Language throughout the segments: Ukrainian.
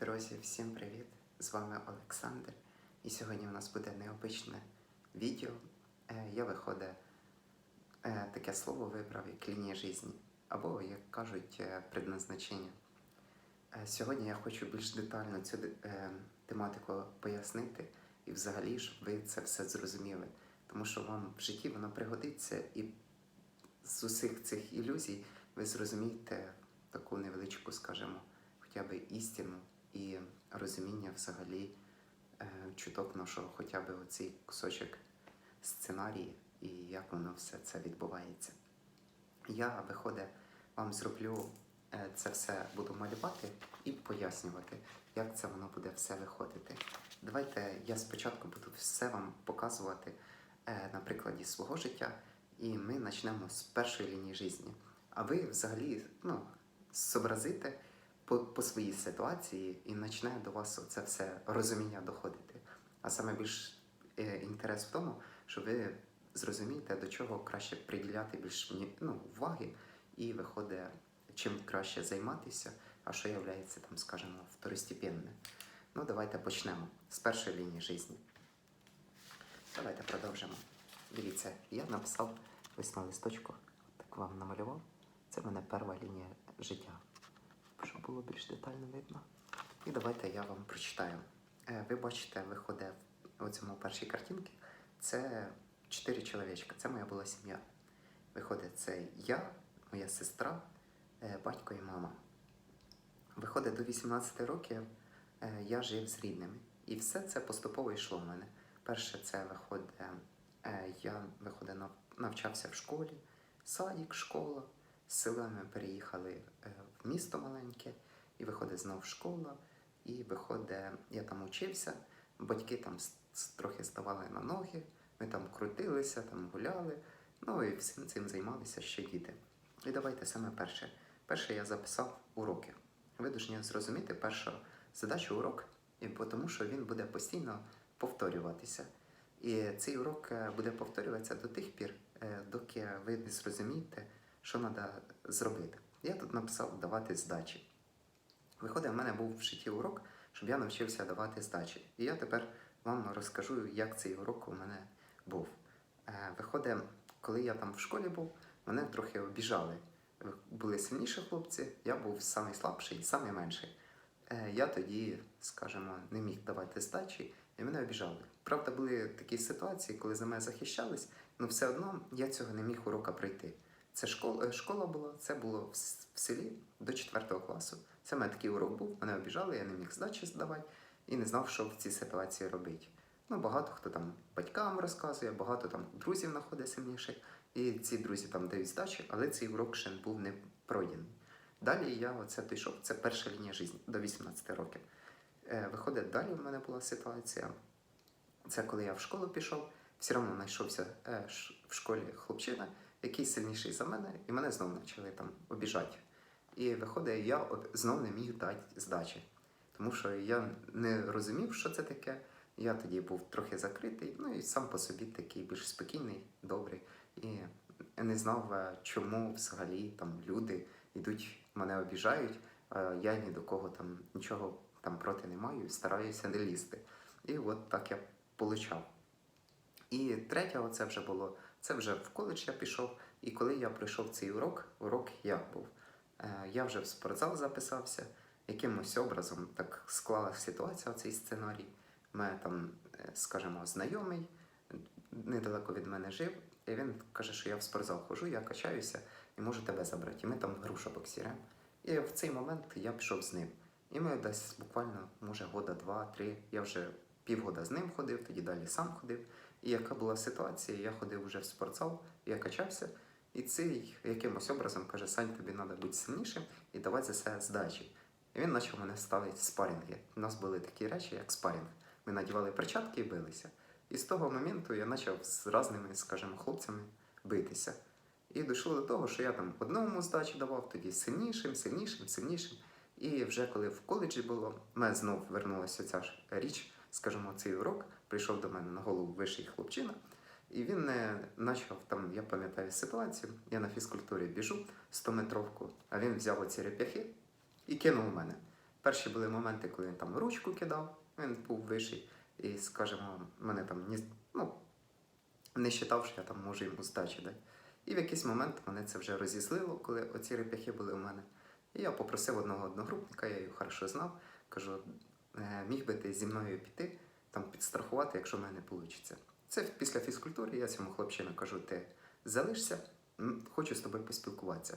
Друзі, всім привіт! З вами Олександр. І сьогодні у нас буде необичне відео. Е, Я виходить е, таке слово вибрав як лінія житті, або, як кажуть, е, предназначення. Сьогодні я хочу більш детально цю тематику пояснити і взагалі, щоб ви це все зрозуміли. Тому що вам в житті воно пригодиться, і з усіх цих ілюзій ви зрозумієте таку невеличку, скажімо, хоча б істину і розуміння взагалі е, чуток нашого хоча б оцей кусочок сценарії і як воно все це відбувається. Я, виходить, вам зроблю е, це все буду малювати і пояснювати, як це воно буде все виходити. Давайте я спочатку буду все вам показувати е, на прикладі свого життя, і ми почнемо з першої лінії життя. А ви взагалі ну, зобразите по, по своїй ситуації і почне до вас це все розуміння доходити. А саме більш е, інтерес в тому, що ви зрозумієте, до чого краще приділяти більш ну, уваги, і виходить, чим краще займатися, а що є там, скажімо, второстепенне. Ну, давайте почнемо з першої лінії життя. Давайте продовжимо. Дивіться, я написав ось на листочку, так вам намалював. Це в мене перша лінія життя. Було більш детально видно. І давайте я вам прочитаю. Е, Ви бачите, виходить у цьому першій картинці. Це чотири чоловічка. Це моя була сім'я. Виходить, це я, моя сестра, е, батько і мама. Виходить, до 18 років е, я жив з рідними. І все це поступово йшло в мене. Перше, це виходить, я виходить, навчався в школі, садик, школа. З села ми переїхали е, в місто маленьке, і виходить знов школа. І виходить, я там учився, батьки там трохи ставали на ноги, ми там крутилися, там гуляли. Ну і всім цим займалися ще діти. І давайте саме перше. Перше я записав уроки. Ви повинні зрозуміти першу задачу урок, і тому що він буде постійно повторюватися. І цей урок е, буде повторюватися до тих пір, е, доки ви не зрозумієте, що треба зробити. Я тут написав давати здачі. Виходить, в мене був в житті урок, щоб я навчився давати здачі. І я тепер вам розкажу, як цей урок у мене був. Е, Виходить, коли я там в школі був, мене трохи обіжали. Були сильніші хлопці, я був самий слабший, самий. Е, Я тоді, скажімо, не міг давати здачі, і мене обіжали. Правда, були такі ситуації, коли за мене захищались, але все одно я цього не міг урока пройти. Це школа, школа була, це було в, в селі до 4 класу. Це в мене такий урок був, мене обіжали, я не міг здачі здавати і не знав, що в цій ситуації робити. Ну, багато хто там батькам розказує, багато там друзів знаходить сильніших, і ці друзі там дають здачі, але цей урок ще був не пройдений. Далі я оце дійшов, це перша лінія життя до 18 років. Е, виходить, далі в мене була ситуація. Це коли я в школу пішов, все одно знайшовся е, в школі хлопчина, який сильніший за мене, і мене знову почали там обіжати. І виходить, я об- знов не міг дати здачі. Тому що я не розумів, що це таке. Я тоді був трохи закритий, ну і сам по собі такий більш спокійний, добрий. І не знав, е, чому взагалі там люди йдуть, мене обіжають, а я ні до кого там нічого там проти не маю і стараюся не лізти. І от так я получав. І третє, оце вже було, це вже в коледж я пішов. І коли я пройшов цей урок, урок як був? Е, я вже в спортзал записався, якимось образом так склалася ситуація, цей сценарій. Мене там, е, скажімо, знайомий недалеко від мене жив, і він каже, що я в спортзал ходжу, я качаюся і можу тебе забрати. І ми там груша боксіремо. І в цей момент я пішов з ним. І ми десь буквально, може, года два-три, я вже півгода з ним ходив, тоді далі сам ходив. І яка була ситуація, я ходив вже в спортзал, я качався, і цей якимось образом каже, Сань, тобі треба бути сильнішим і давати за це здачі. І він почав мене ставити спарінги. У нас були такі речі, як спарінг. Ми надівали перчатки і билися. І з того моменту я почав з різними, скажімо, хлопцями битися. І дійшло до того, що я там одному здачі давав, тоді сильнішим, сильнішим, сильнішим. І вже коли в коледжі було, мене знов вернулася ця ж річ, скажімо, цей урок, прийшов до мене на голову вищий хлопчина, і він почав там, я пам'ятаю ситуацію, я на фізкультурі біжу 100-метровку, а він взяв оці реп'яхи і кинув у мене. перші були моменти, коли він там ручку кидав, він був вищий, і, скажімо, мене там ні, ну, не вважав, що я там можу йому здачі дати. І в якийсь момент мене це вже розізлило, коли оці реп'яхи були у мене. І я попросив одного одногрупника, я його хорошо знав, кажу, «Е, міг би ти зі мною піти, там підстрахувати, якщо в мене вийде. Це після фізкультури, я цьому хлопчину кажу, ти залишся, хочу з тобою поспілкуватися.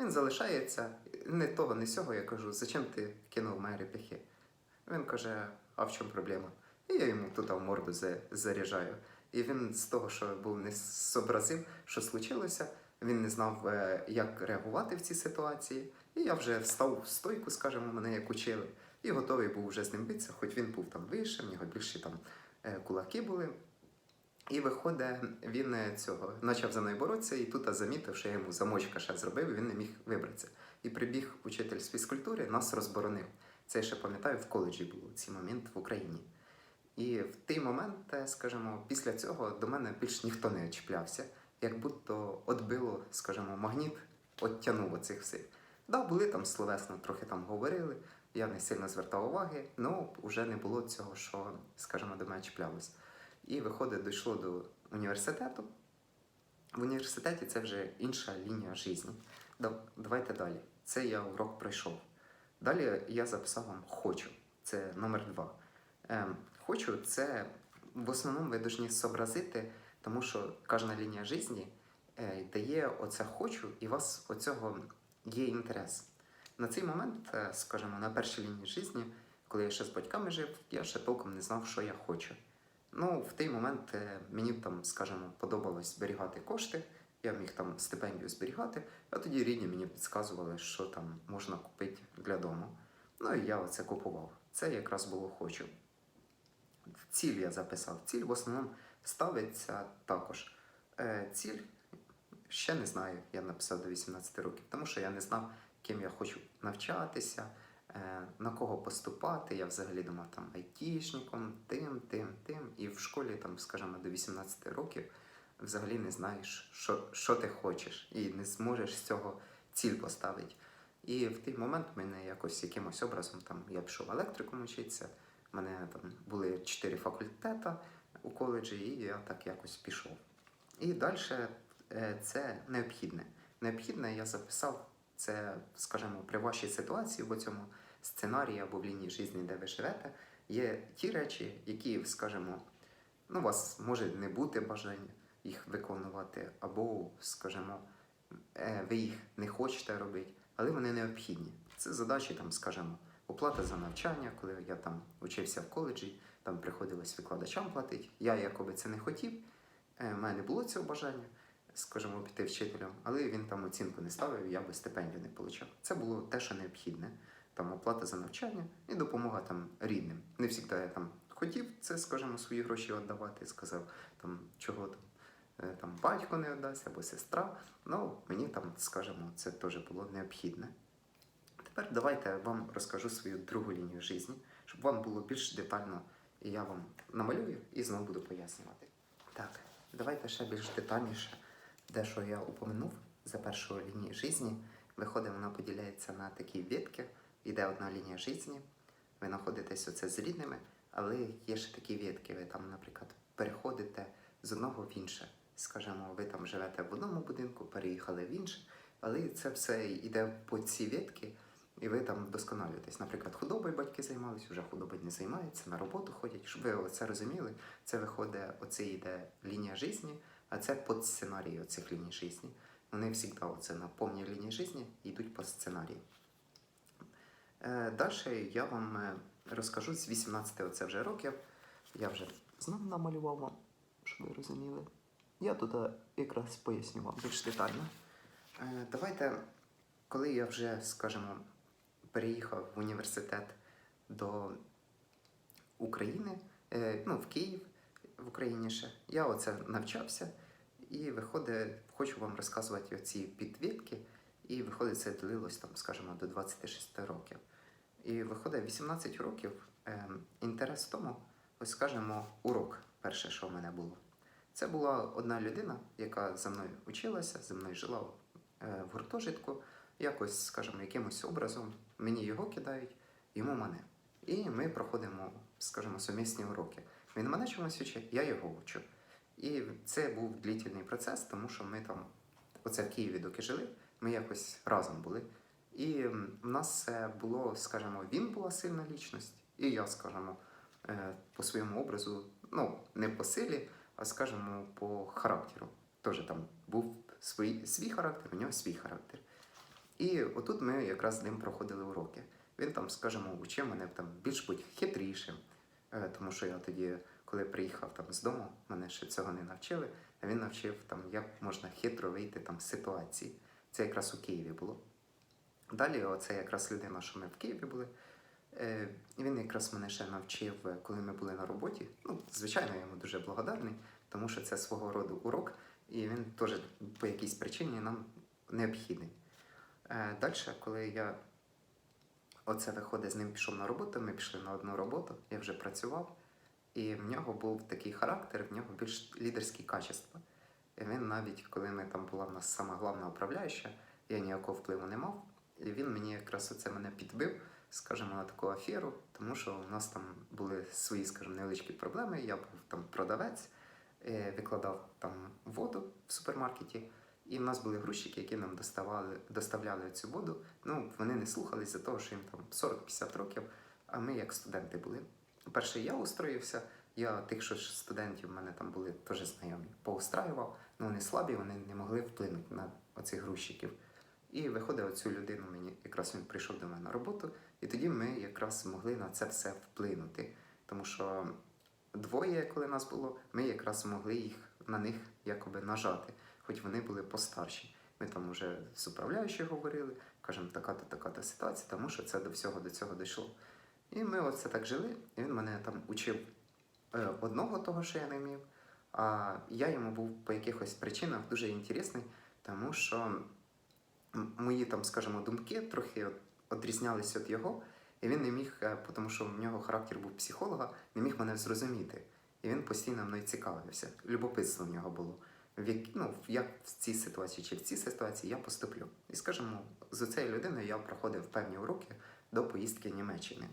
Він залишається, не того, не сього. Я кажу, зачем ти кинув мої реп'яхи? Він каже, а в чому проблема? І я йому туди в морду заряджаю. І він з того, що був не зобразив, що случилося, він не знав, е, як реагувати в цій ситуації. І я вже встав в стойку, скажімо, мене як учили, і готовий був вже з ним битися, хоч він був там вище, в нього більші там е, кулаки були. І виходить, він е, цього почав за мною боротися, і тут замітив, що я йому замочка ще зробив, і він не міг вибратися. І прибіг учитель з фізкультури, нас розборонив. Це я ще пам'ятаю, в коледжі було цей момент в Україні. І в той момент, е, скажімо, після цього до мене більш ніхто не чіплявся, як будто отбило, скажімо, магніт, оттягнув оцих всіх. Да, були там словесно, трохи там говорили, я не сильно звертав уваги, але вже не було цього, що, скажімо, до мене чіплялось. І виходить, дійшло до університету. В університеті це вже інша лінія життя. Давайте далі. Це я урок пройшов. Далі я записав вам хочу. Це номер два. Ем, хочу це в основному ви повинні зобразити, тому що кожна лінія життя е, дає оце хочу, і у вас оцього є інтерес. На цей момент, е, скажімо, на першій лінії життя, коли я ще з батьками жив, я ще толком не знав, що я хочу. Ну, в той момент е, мені там, скажімо, подобалось зберігати кошти, я міг там стипендію зберігати, а тоді рідні мені підказували, що там можна купити для дому. Ну і я оце купував. Це якраз було хочу. Ціль я записав. Ціль в основному ставиться також. Е, ціль ще не знаю, я написав до 18 років, тому що я не знав, ким я хочу навчатися, е, на кого поступати. Я взагалі думав там айтішником, тим, тим, тим. І в школі, там, скажімо, до 18 років взагалі не знаєш, що, що ти хочеш, і не зможеш з цього ціль поставити. І в той момент мене якось якимось образом там я пішов електриком вчитися. У мене там були чотири факультета у коледжі, і я так якось пішов. І далі це необхідне. Необхідне я записав це, скажімо, при вашій ситуації в цьому сценарії або в лінії життя, де ви живете, є ті речі, які, скажімо, ну, у вас може не бути бажання їх виконувати, або, скажімо, е, ви їх не хочете робити, але вони необхідні. Це задачі, там, скажімо, оплата за навчання, коли я там учився в коледжі, там приходилось викладачам платити. Я якоби це не хотів, е, в мене не було цього бажання, скажімо, піти вчителем, але він там оцінку не ставив, я би стипендію не отримав. Це було те, що необхідне. Там оплата за навчання і допомога там рідним. Не завжди я там хотів це, скажімо, свої гроші віддавати, сказав, там, чого там, е, там батько не віддасть або сестра. Ну, мені там, скажімо, це теж було необхідне. Тепер давайте я вам розкажу свою другу лінію життя, щоб вам було більш детально, і я вам намалюю і знову буду пояснювати. Так, давайте ще більш детальніше, де що я упомянув за першу лінію життя. Виходить, вона поділяється на такі ветки. Іде одна лінія життя, ви знаходитесь оце з рідними, але є ще такі ветки. Ви там, наприклад, переходите з одного в інше. Скажімо, ви там живете в одному будинку, переїхали в інше, але це все йде по ці ветки, і ви там вдосконалюєтесь. Наприклад, худобою батьки займалися, вже худобою не займаються, на роботу ходять. Щоб ви це розуміли, це виходить, оце йде лінія життя, а це по сценарії оцих ліній життя. Вони завжди оце на повній лінії життя йдуть по сценарію. Е, Далі я вам е, розкажу з 18 оце вже років. Я вже знов намалював вам, щоб ви розуміли. Я тут е, якраз поясню вам більш детально. Давайте, коли я вже, скажімо, переїхав в університет до України, ну, в Київ, в Україні ще, я оце навчався і виходить, хочу вам розказувати оці підвідки, і виходить, це длилось там, скажімо, до 26 років. І виходить 18 років. Е, інтерес в тому, ось скажімо, урок перше, що в мене було. Це була одна людина, яка за мною училася, за мною жила е, в гуртожитку. Якось, скажімо, якимось образом мені його кидають. йому мене. І ми проходимо, скажімо, сумісні уроки. Він мене чомусь вчить, я його вчу. І це був длительний процес, тому що ми там, оце в Києві доки жили, ми якось разом були. І в нас е, було, скажімо, він була сильна лічність, і я, скажімо, е, по своєму образу, ну, не по силі, а скажімо, по характеру. Теж там був свій, свій характер, у нього свій характер. І отут ми якраз з ним проходили уроки. Він там, скажімо, учив мене там більш бути хитрішим, е, тому що я тоді, коли приїхав там з дому, мене ще цього не навчили. А він навчив там, як можна хитро вийти там з ситуації. Це якраз у Києві було. Далі, оце якраз людина, що ми в Києві були. Е, він якраз мене ще навчив, е, коли ми були на роботі. Ну, звичайно, я йому дуже благодарний, тому що це свого роду урок, і він теж по якійсь причині нам необхідний. Е, Далі, коли я оце виходить з ним пішов на роботу, ми пішли на одну роботу, я вже працював, і в нього був такий характер, в нього більш лідерські качества. І він навіть, коли ми там була в нас сама головна управляюча, я ніякого впливу не мав. І він мені якраз оце мене підбив, скажімо, на таку аферу, тому що у нас там були свої, скажімо, невеличкі проблеми. Я був там продавець, е, викладав там воду в супермаркеті, і в нас були грузчики, які нам доставали, доставляли цю воду. Ну, вони не слухались за того, що їм там 40-50 років, а ми як студенти були. Перше, я устроївся, я тих, що студентів в мене там були теж знайомі, поустраював, ну вони слабі, вони не могли вплинути на оцих грузчиків. І виходить оцю людину мені, якраз він прийшов до мене на роботу, і тоді ми якраз могли на це все вплинути. Тому що двоє, коли нас було, ми якраз могли їх на них якоби нажати, хоч вони були постарші. Ми там уже з управляючою говорили, кажемо, така-то, така-то ситуація, тому що це до всього до цього дійшло. І ми оце так жили, і він мене там учив е, одного того, що я не вмів, а я йому був по якихось причинах дуже інтересний, тому що мої там, скажімо, думки трохи одрізнялися від його, і він не міг, е, тому що в нього характер був психолога, не міг мене зрозуміти. І він постійно мною цікавився. Любопитство в нього було. В як, ну, як в цій ситуації чи в цій ситуації я поступлю. І скажімо, з цією людиною я проходив певні уроки до поїздки в Німеччини.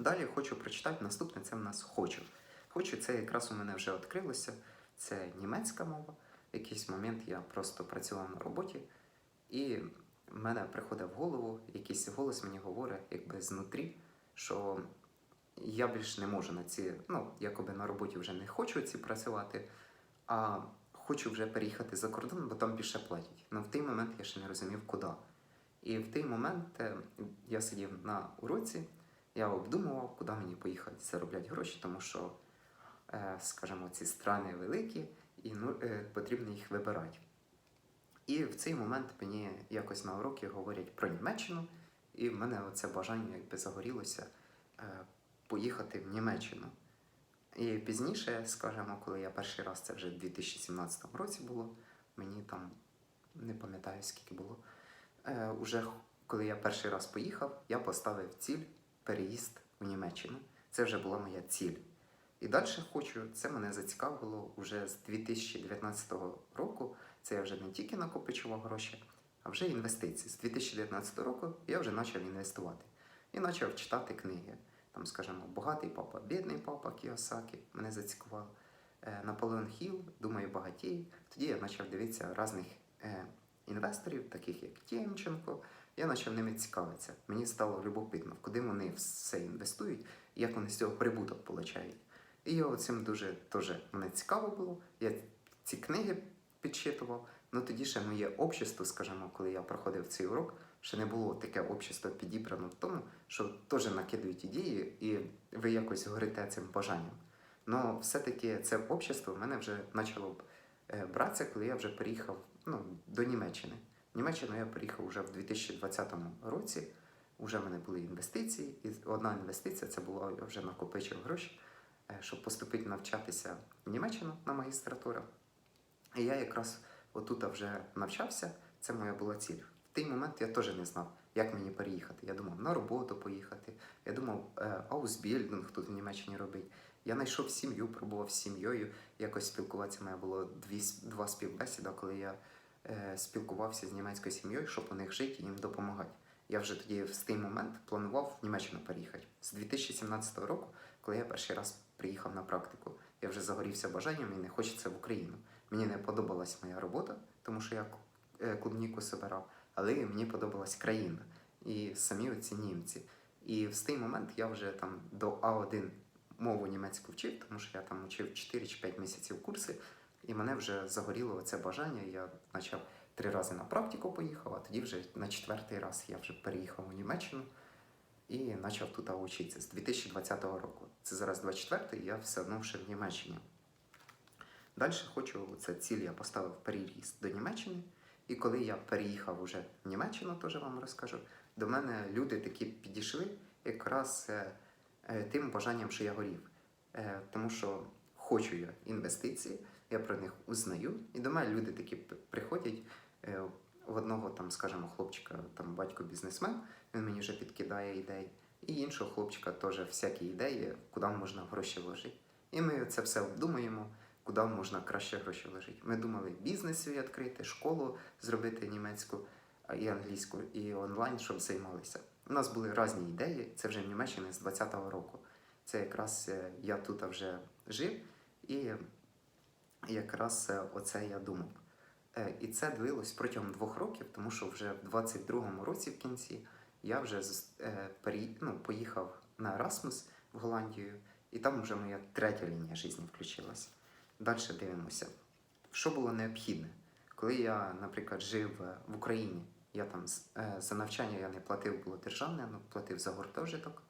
Далі хочу прочитати наступне це в нас хочу. Хочу, це якраз у мене вже відкрилося. Це німецька мова. В якийсь момент я просто працював на роботі, і в мене приходить в голову, якийсь голос мені говорить, якби знутрі, що я більш не можу на ці, ну, якоби на роботі вже не хочу ці працювати, а хочу вже переїхати за кордон, бо там більше платять. Ну в той момент я ще не розумів, куди. І в той момент е, я сидів на уроці, я обдумував, куди мені поїхати заробляти гроші, тому що, е, скажімо, ці страни великі, і ну, е, потрібно їх вибирати. І в цей момент мені якось на уроки говорять про Німеччину, і в мене оце бажання якби загорілося е, поїхати в Німеччину. І пізніше, скажімо, коли я перший раз, це вже в 2017 році було, мені там не пам'ятаю скільки було. Уже коли я перший раз поїхав, я поставив ціль переїзд у Німеччину. Це вже була моя ціль. І далі хочу, це мене зацікавило вже з 2019 року. Це я вже не тільки накопичував гроші, а вже інвестиції. З 2019 року я вже почав інвестувати і почав читати книги. Там, скажімо, Багатий папа, бідний папа Кіосакі мене зацікавив. Е, Наполеон Хіл, думаю, багатій. Тоді я почав дивитися різних е, інвесторів, таких як Тємченко. Я почав ними цікавитися. Мені стало любопитно, куди вони все інвестують і як вони з цього прибуток получають. І я цим дуже теж мене цікаво було. Я ці книги підчитував. Ну тоді ще моє общество, скажімо, коли я проходив цей урок, ще не було таке общество підібрано в тому, що теж накидують ідеї, і ви якось горите цим бажанням. Ну, все-таки це общество в мене вже почало е, братися, коли я вже переїхав ну, до Німеччини. В Німеччину я приїхав вже в 2020 році. Уже в мене були інвестиції, і одна інвестиція це була я вже накопичив гроші, е, щоб поступити навчатися в Німеччину на магістратуру. І я якраз отут вже навчався, це моя була ціль. В той момент я теж не знав, як мені переїхати. Я думав на роботу поїхати. Я думав, е, аусбільдинг тут в Німеччині робить. Я знайшов сім'ю, пробував з сім'єю. Якось спілкуватися. У мене було дві, два співбесіда, коли я спілкувався з німецькою сім'єю, щоб у них жити і їм допомагати. я вже тоді в той момент планував в Німеччину переїхати. З 2017 року, коли я перший раз приїхав на практику, я вже загорівся бажанням і не хочеться в Україну. Мені не подобалась моя робота, тому що я е, клубніку собирав, але мені подобалась країна і самі оці німці. І в той момент я вже там до А1 мову німецьку вчив, тому що я там вчив 4 чи 5 місяців курси, і мене вже загоріло це бажання. Я почав три рази на практику поїхав, а тоді вже на четвертий раз я вже переїхав у Німеччину і почав тут вчитися з 2020 року. Це зараз 24-й, я все одно ще в Німеччині. Далі хочу, це ціль я поставив переїзд до Німеччини. І коли я переїхав уже в Німеччину, теж вам розкажу, до мене люди такі підійшли якраз е, е, тим бажанням, що я горів. Е, тому що хочу я інвестиції, я про них узнаю. І до мене люди такі приходять. Е, в одного там, скажімо, хлопчика, там батько бізнесмен, він мені вже підкидає ідеї. І іншого хлопчика теж всякі ідеї, куди можна гроші вложити. І ми це все обдумуємо, куди можна краще гроші вложити. Ми думали бізнес свій відкрити, школу зробити німецьку і англійську, і онлайн, щоб займалися. У нас були різні ідеї, це вже в Німеччині з 20-го року. Це якраз е, я тут вже жив, і якраз е, оце я думав. Е, І це длилось протягом двох років, тому що вже в 22-му році в кінці я вже е, ну, поїхав на Erasmus в Голландію, і там вже моя третя лінія життя включилась. Далі дивимося. Що було необхідне? Коли я, наприклад, жив в Україні, я там за навчання я не платив, було державне, але платив за гуртожиток,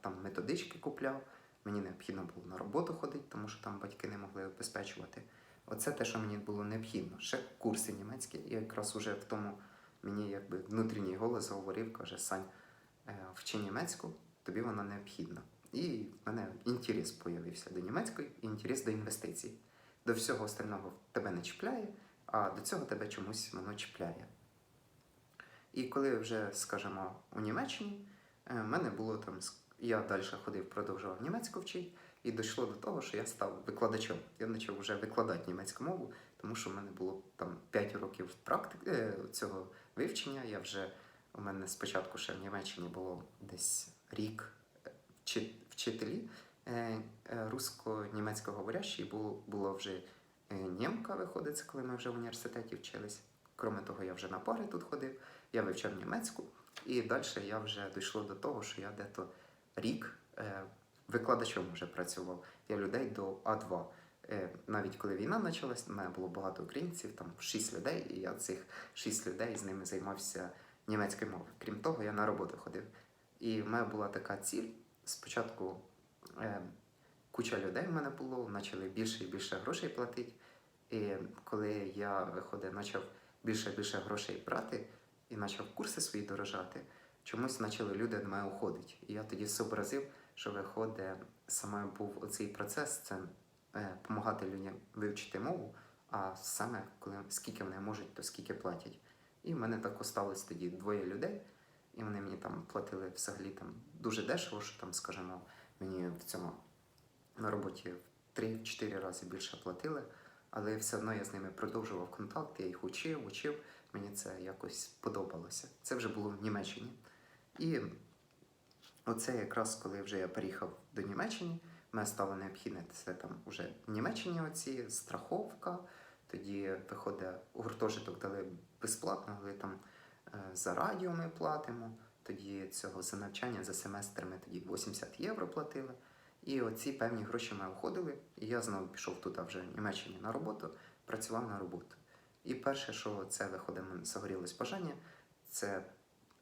там методички купляв. Мені необхідно було на роботу ходити, тому що там батьки не могли обезпечувати. Оце те, що мені було необхідно. Ще курси німецькі, і якраз уже в тому мені якби внутрішній голос говорив, каже, Сань, е, вчи німецьку, тобі вона необхідна. І в мене інтерес появився до німецької, і інтерес до інвестицій. До всього остального тебе не чіпляє, а до цього тебе чомусь воно чіпляє. І коли вже, скажімо, у Німеччині, е, в мене було там, я далі ходив, продовжував німецьку вчити, і дійшло до того, що я став викладачем. Я почав вже викладати німецьку мову, тому що в мене було там 5 років практики е, цього вивчення. Я вже у мене спочатку ще в Німеччині було десь рік е, вчителі е, русско-німецько говорящі, було, вже німка виходить, коли ми вже в університеті вчились. Кроме того, я вже на пари тут ходив, я вивчав німецьку, і далі я вже дійшло до того, що я дето рік е, викладачем вже працював. Я людей до А2. Е, навіть коли війна почалась, у мене було багато українців, там шість людей, і я цих шість людей з ними займався німецькою мовою. Крім того, я на роботу ходив. І в мене була така ціль. Спочатку е, куча людей в мене було, почали більше і більше грошей платити. І коли я виходить, почав більше і більше грошей брати і почав курси свої дорожати, чомусь почали люди до мене уходити. І я тоді зобразив, що виходить, саме був оцей процес це допомагати людям вивчити мову, а саме коли скільки вони можуть, то скільки платять. І в мене так осталось тоді двоє людей, і вони мені там платили взагалі там дуже дешево, що там, скажімо, мені в цьому на роботі в 3-4 рази більше платили, але все одно я з ними продовжував контакт, я їх учив, учив. Мені це якось подобалося. Це вже було в Німеччині. І оце якраз коли вже я переїхав до Німеччини, мене стало необхідне це там уже в Німеччині оці страховка. Тоді виходить гуртожиток дали безплатно, але там е, за радіо ми платимо. Тоді цього за навчання за семестр ми тоді 80 євро платили. І оці певні гроші ми уходили. І я знову пішов туди вже в Німеччині на роботу, працював на роботу. І перше, що це виходить, загорілось бажання, це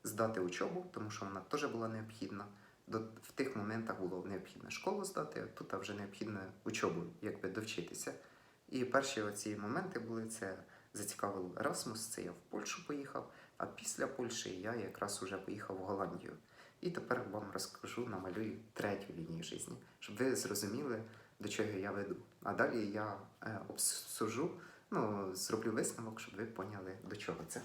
здати учобу, тому що вона теж була необхідна. До, в тих моментах було необхідно школу здати, а тут вже необхідно учобу, якби довчитися. І перші оці моменти були це зацікавив Erasmus, це я в Польщу поїхав, а після Польщі я якраз уже поїхав в Голландію. І тепер вам розкажу, намалюю третю лінію життя, щоб ви зрозуміли, до чого я веду. А далі я е, обсужу, ну, зроблю висновок, щоб ви поняли, до чого це.